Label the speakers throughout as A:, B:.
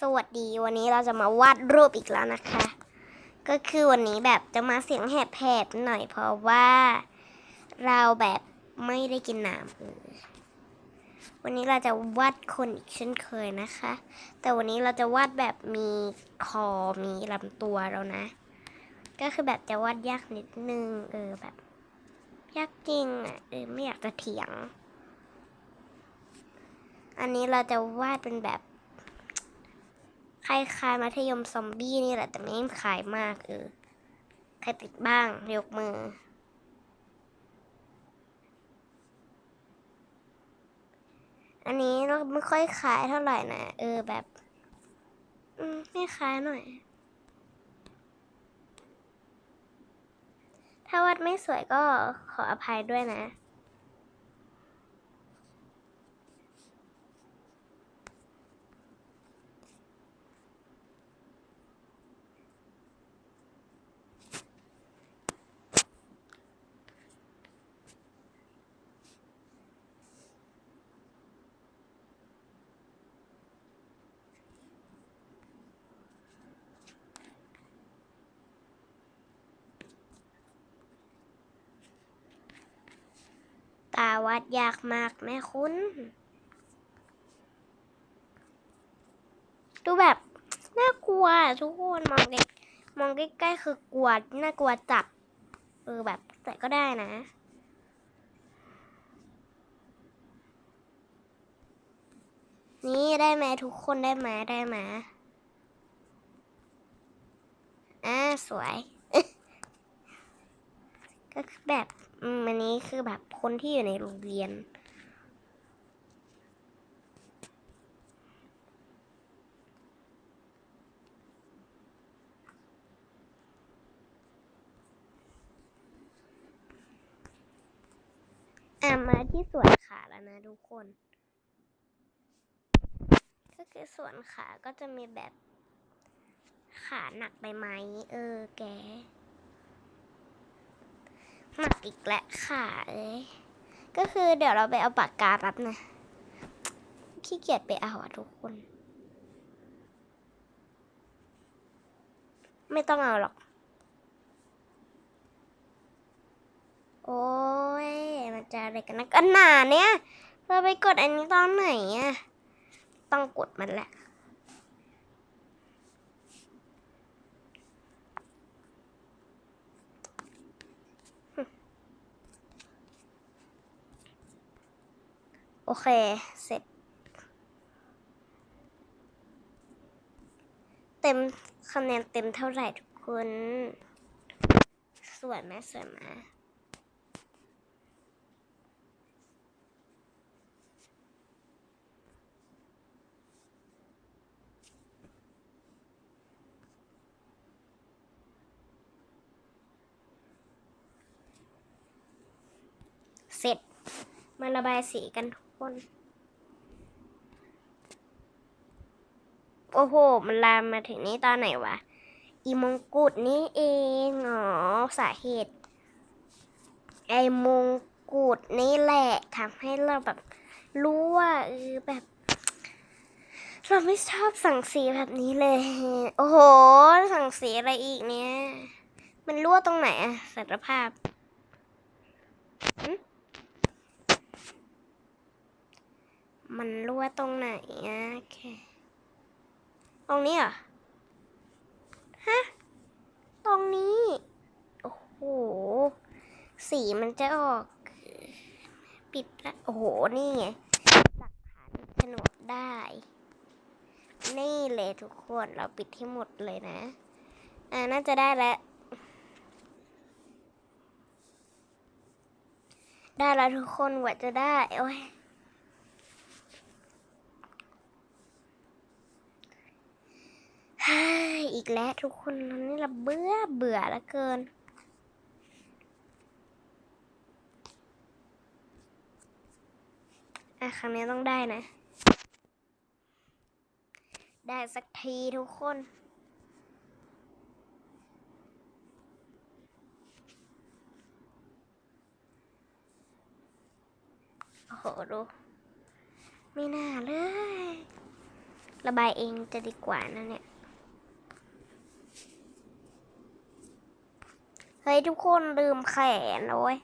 A: สวัสดีวันนี้เราจะมาวาดรูปอีกแล้วนะคะ ก็คือวันนี้แบบจะมาเสียงแหบๆหน่อยเพราะว่าเราแบบไม่ได้กินน้ำเออวันนี้เราจะวาดคนอีกเช่นเคยนะคะ แต่วันนี้เราจะวาดแบบมีคอมีลำตัวแล้วนะ ก็คือแบบจะวาดยากนิดนึงเออแบบยากจริงอะเออไม่อยากจะเถียง อันนี้เราจะวาดเป็นแบบ คล้ายๆมัธยมซอมบี้นี่แหละแต่ไม่คล้ายมากเออใครติดบ้างยกมือ อันนี้เราไม่ค่อยคล้ายเท่าไหร่นะเออแบบอืมไม่คล้ายหน่อย ถ้าวัดไม่สวยก็ขออภัยด้วยนะ ตาวัดยากมากแม่คุณ ดูแบบน่ากลัวทุกคนมองใกล้มองใกล้ๆคือกลัวน่ากลัวจัดเออแบบแต่ก็ได้นะนี่ได้ไหมทุกคนได้ไหมได้ไหมอ่าสวย ก็คือแบบ อืมอันนี้คือแบบคนที่อยู่ในโรงเรียน อะมาที่ส่วนขาแล้วนะทุกคน ก็คือส่วนขาก็จะมีแบบขาหนักไปไหมเออ แก หนักอีกแล้วค่ะเอ้ยก็คือเดี๋ยวเราไปเอาปากกาแป๊บนะขี้เกียจไปเอาอะทุกคน ไม่ต้องเอาหรอก โอ้ยมันจะอะไรกันนะกันหนาเนี่ย เราไปกดอันนี้ตอนไหนอะต้องกดมันแหละ เค เสร็จ เต็มคะแนนเต็มเท่าไหร่ทุกคน สวยไหมสวยไหมเสร็จมาระบายสีกันทุ คนโอ้โห มันลามมาถึงนี้ตอนไหนวะ อีมงกุฎนี่เองอ๋อสาเหตุ ไอมงกุฎนี่แหละทำให้เราแบบรู้ว่าเออแบบ เราไม่ชอบสั่งสีแบบนี้เลย โอ้โห สั่งสีอะไรอีกเนี่ย มันรั่วตรงไหนอะสารภาพหึมั มันรั่วตรงไหนอะโอเค ตรงนี้เหรอ ฮะ ตรงนี้ โอ้โห สีมันจะออก ปิดละ โอ้โห นี่ไงหลักฐานผนวกได้ นี่เลยทุกคน เราปิดที่หมดเลยนะ อ่า น่าจะได้แล้วได้แล้วทุกคนกว่าจะได้ โอ้ย ฮ่าอี กแล้วทุกคนนนี้เราเบื่อเบื่อแล้วเกิน อะครั้งนี้ต้องได้นะ ได้สักทีทุกคนโอ้โหดูไม่น่าเลย ระบายเองจะดีกว่านะเนี่ย เฮ้ยทุกคนลืมแขนโอ้ย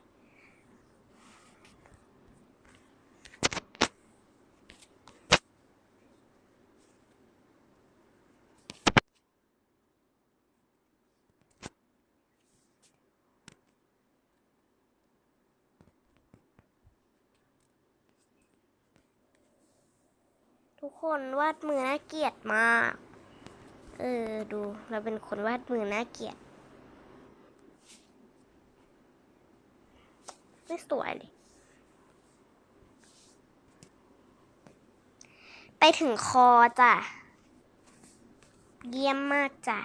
A: ทุกคนวาดมือน่าเกลียดมาก เออ ดู เราเป็นคนวาดมือน่าเกลียด ไม่สวยเลย ไปถึงคอจ้ะ เยี่ยมมากจ้ะ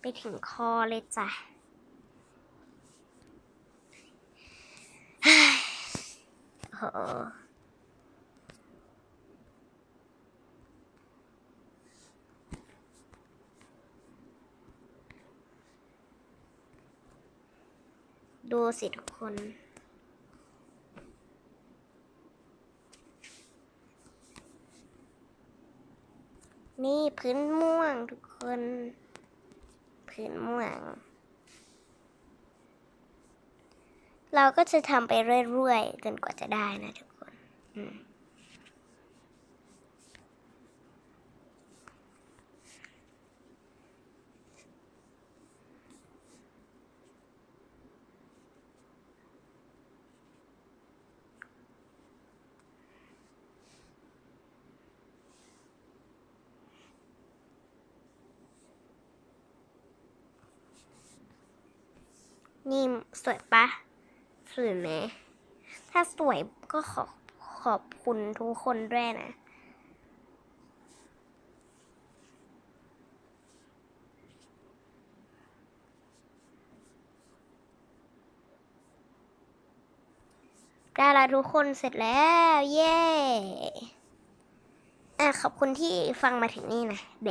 A: ไปถึงคอเลยจ้ะโอ้ ดูสิทุกคน นี่พื้นม่วงทุกคน พื้นม่วง เราก็จะทำไปเรื่อยๆจนกว่าจะได้นะทุกคน อืม นี่สวยปะสวยไหมถ้าสวยก็ขอขอบคุณทุกคนด้วยนะ ได้ล้วทุกคนเสร็จแล้ว เย้ อะ ขอบคุณที่ฟังมาถึงนี่นะ แด